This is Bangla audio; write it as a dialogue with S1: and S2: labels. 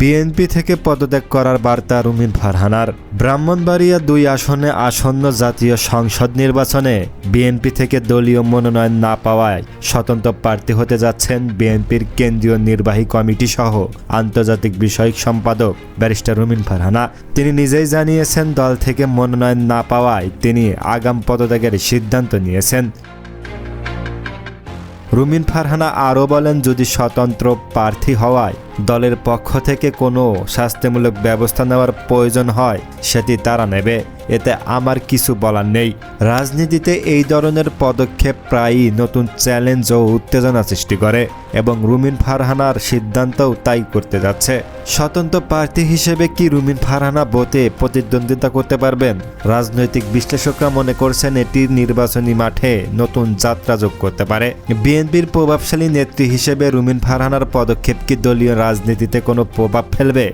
S1: বিএনপি থেকে পদত্যাগ করার বার্তা রুমিন ফারহানার। ব্রাহ্মণবাড়িয়া দুই আসনে আসন্ন জাতীয় সংসদ নির্বাচনে বিএনপি থেকে দলীয় মনোনয়ন না পাওয়ায় স্বতন্ত্র প্রার্থী হতে যাচ্ছেন বিএনপির কেন্দ্রীয় নির্বাহী কমিটি সহ আন্তর্জাতিক বিষয়ক সম্পাদক ব্যারিস্টার রুমিন ফারহানা। তিনি নিজেই জানিয়েছেন, দল থেকে মনোনয়ন না পাওয়ায় তিনি আগাম পদত্যাগের সিদ্ধান্ত নিয়েছেন। রুমিন ফারহানা আরও বলেন, যদি স্বতন্ত্র প্রার্থী হওয়ায় দলের পক্ষ থেকে কোনো শাস্তিমূলক ব্যবস্থা নেওয়ার প্রয়োজন হয় সেটি তারা নেবে। এতে আমার কিছু বলার নেই। রাজনীতিতে এই ধরনের পদক্ষেপ প্রায়ই নতুন চ্যালেঞ্জ ও উত্তেজনা সৃষ্টি করে এবং রুমিন ফারহানার সিদ্ধান্তও তাই করতে যাচ্ছে। স্বতন্ত্র প্রার্থী হিসেবে কি রুমিন ফারহানা বোতে প্রতিদ্বন্দ্বিতা করতে পারবেন? রাজনৈতিক বিশ্লেষকরা মনে করছেন এটি নির্বাচনী মাঠে নতুন যাত্রা যোগ করতে পারে। বিএনপির প্রভাবশালী নেত্রী হিসেবে রুমিন ফারহানার পদক্ষেপ কি দলীয় রাজনীতিতে কোনো প্রভাব ফেলবে?